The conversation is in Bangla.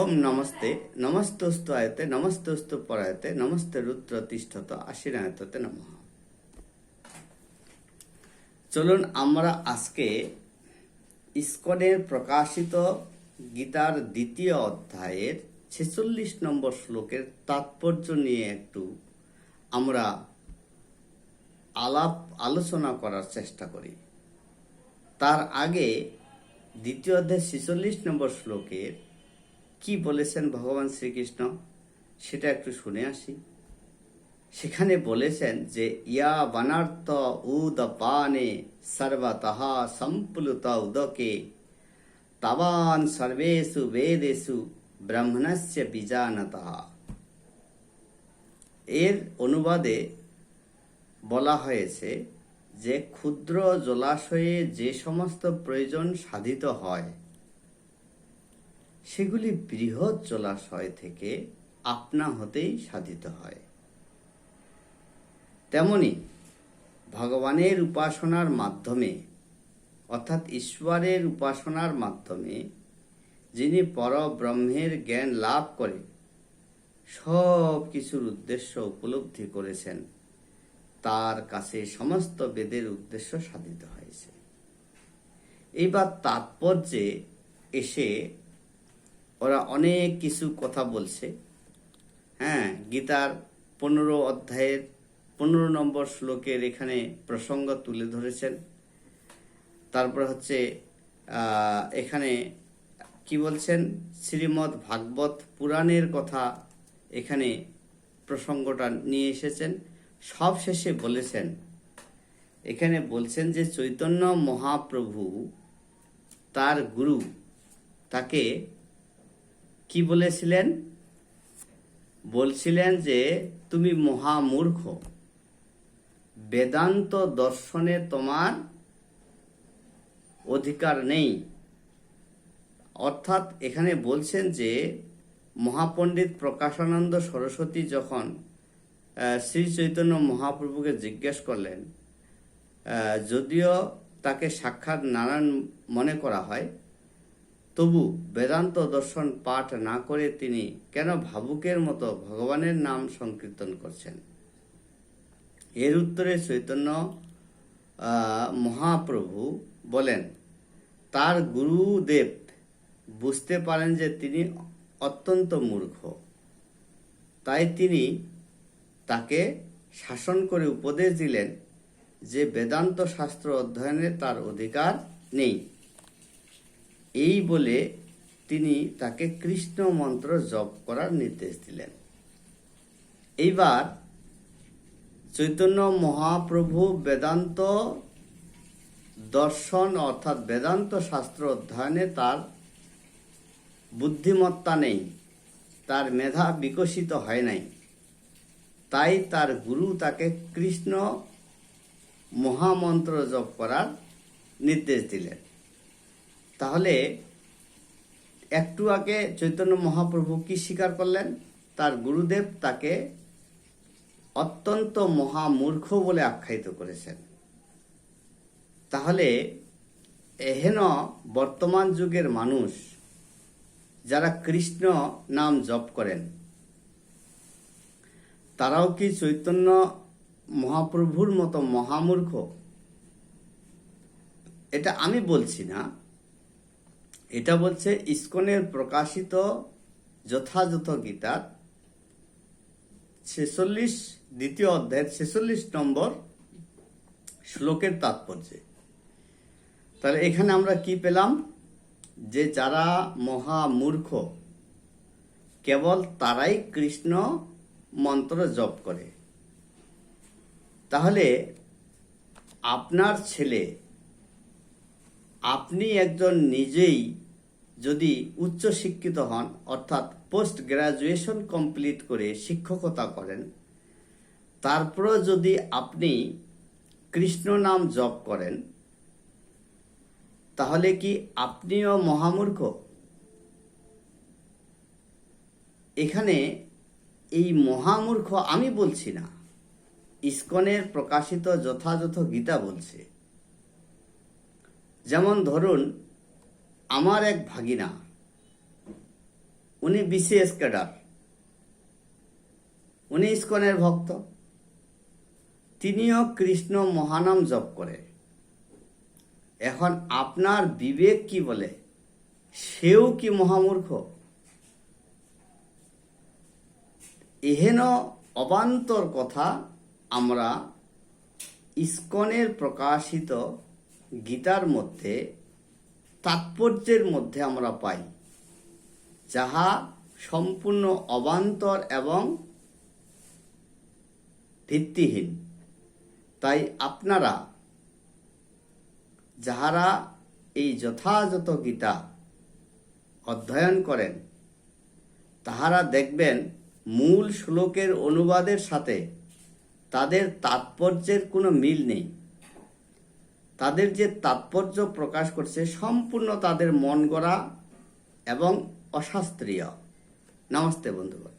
ওম নমস্তে, নমস্তস্তু আয়তে, নমস্তস্তু পরায়তে, নমস্তে রুদ্র তিষ্ঠত আশিরায়ততে নম। চলুন আমরা আজকে ইস্কনের প্রকাশিত গীতার দ্বিতীয় অধ্যায়ের ছেচল্লিশ নম্বর শ্লোকের তাৎপর্য নিয়ে একটু আমরা আলাপ আলোচনা করার চেষ্টা করি। তার আগে দ্বিতীয় অধ্যায় ছেচল্লিশ নম্বর শ্লোকের কি বলেছেন ভগবান শ্রীকৃষ্ণ, সেটা একটু শুনে আসি। সেখানে বলেছেন যে, ইয়া বানার্থ উদ পানে সর্বতঃ সম্প্লুত উদকে, তাবান সর্বেষু বেদেষু ব্রাহ্মণস্য বীজানতঃ। এর অনুবাদে বলা হয়েছে যে, ক্ষুদ্র জলাশয়ে যে সমস্ত প্রয়োজন সাধিত হয় সেগুলি বৃহৎ জলাশয় থেকে আপনা হতেই সাধিত হয়। তেমনি ভগবানের উপাসনার মাধ্যমে, অর্থাৎ ঈশ্বরের উপাসনার মাধ্যমে, যিনি পরব্রহ্মের জ্ঞান লাভ করে, সব কিছুর উদ্দেশ্য উপলব্ধি করেছেন, তার কাছে সমস্ত বেদের উদ্দেশ্য সাধিত হয়েছে। এইবার তাৎপর্যে এসে ওরা অনেক কিছু কথা বলছে। হ্যাঁ গীতার পনেরো অধ্যায়ের পনেরো নম্বর শ্লোকের এখানে প্রসঙ্গ তুলে ধরেছেন। তারপর হচ্ছে এখানে কি বলছেন? শ্রীমৎ ভাগবত পুরাণের কথা এখানে প্রসঙ্গটা নিয়ে এসেছেন। সব শেষে বলেছেন, এখানে বলছেন যে চৈতন্য মহাপ্রভু তার গুরু, তাকে কি বলেছিলেন? বলছিলেন যে, তুমি মহামূর্খ। বেদান্ত দর্শনে তোমার অধিকার নেই। অর্থাৎ এখানে বলছেন যে, মহাপণ্ডিত প্রকাশানন্দ সরস্বতী যখন শ্রী চৈতন্য মহাপ্রভুকে জিজ্ঞেস করলেন যদিও তাকে সাক্ষাৎ নারায়ণ মনে করা হয় তবু বেদান্ত দর্শন পাঠ না করে তিনি কেন ভাবুকের মতো ভগবানের নাম সংকীর্তন করছেন? এর উত্তরে চৈতন্য মহাপ্রভু বলেন, তার গুরুদেব বুঝতে পারেন যে তিনি অত্যন্ত মূর্খ। তাই তিনি তাকে শাসন করে উপদেশ দিলেন যে বেদান্ত শাস্ত্র অধ্যয়নে তার অধিকার নেই। এই বলে তিনি তাকে কৃষ্ণ মন্ত্র জপ করার নির্দেশ দিলেন। এইবার চৈতন্য মহাপ্রভু বেদান্ত দর্শন অর্থাৎ বেদান্ত শাস্ত্র অধ্যয়নে তার বুদ্ধিমত্তা নেই, তার মেধা বিকশিত হয় নাই। তাই তার গুরু তাকে কৃষ্ণ মহামন্ত্র জপ করার নির্দেশ দিলেন। তাহলে একটু আগে চৈতন্য মহাপ্রভু কি স্বীকার করলেন? তার গুরুদেব তাকে অত্যন্ত মহামূর্খ বলে আখ্যায়িত করেছেন। তাহলে এহেন বর্তমান যুগের মানুষ যারা কৃষ্ণ নাম জপ করেন, তারাও কি চৈতন্য মহাপ্রভুর মতো মহামূর্খ? এটা আমি বলছি না। এটা বলছে, ইস্কনের প্রকাশিত যথাযথ গীতার ছেচল্লিশ, দ্বিতীয় অধ্যায়ের ছেচল্লিশ নম্বর শ্লোকের তাৎপর্য। তাহলে এখানে আমরা কি পেলাম? যে যারা মহামূর্খ, কেবল তারাই কৃষ্ণ মন্ত্র জপ করে। তাহলে আপনার ছেলে আপনি একজন নিজেই যদি উচ্চ শিক্ষিত হন, অর্থাৎ পোস্ট গ্রাজুয়েশন কমপ্লিট করে শিক্ষকতা করেন, তারপরও যদি আপনি কৃষ্ণ নাম জপ করেন, তাহলে কি আপনিও মহামূর্খ? এখানে এই মহামূর্খ আমি বলছি না। ইস্কনের প্রকাশিত যথাযথ গীতা বলছে। যেমন ধরুন, আমার এক ভাগিনা, উনি বিসিএস ক্যাডার। উনি ইস্কনের ভক্ত। তিনিও কৃষ্ণ মহানাম জপ করে। এখন আপনার বিবেক কি বলে? সেও কি মহামূর্খ? এহেন অবান্তর কথা আমরা ইস্কনের প্রকাশিত গীতার মধ্যে, তাৎপর্যের মধ্যে আমরা পাই, যাহা সম্পূর্ণ অবান্তর এবং ভিত্তিহীন। তাই আপনারা, যাহারা এই যথাযথ গীতা অধ্যয়ন করেন, তাহারা দেখবেন মূল শ্লোকের অনুবাদের সাথে তাদের তাৎপর্যের কোনো মিল নেই। তাদের যে তাৎপর্য প্রকাশ করছে সম্পূর্ণ তাদের মন গড়া এবং অশাস্ত্রীয়। নমস্তে বন্ধুগণ।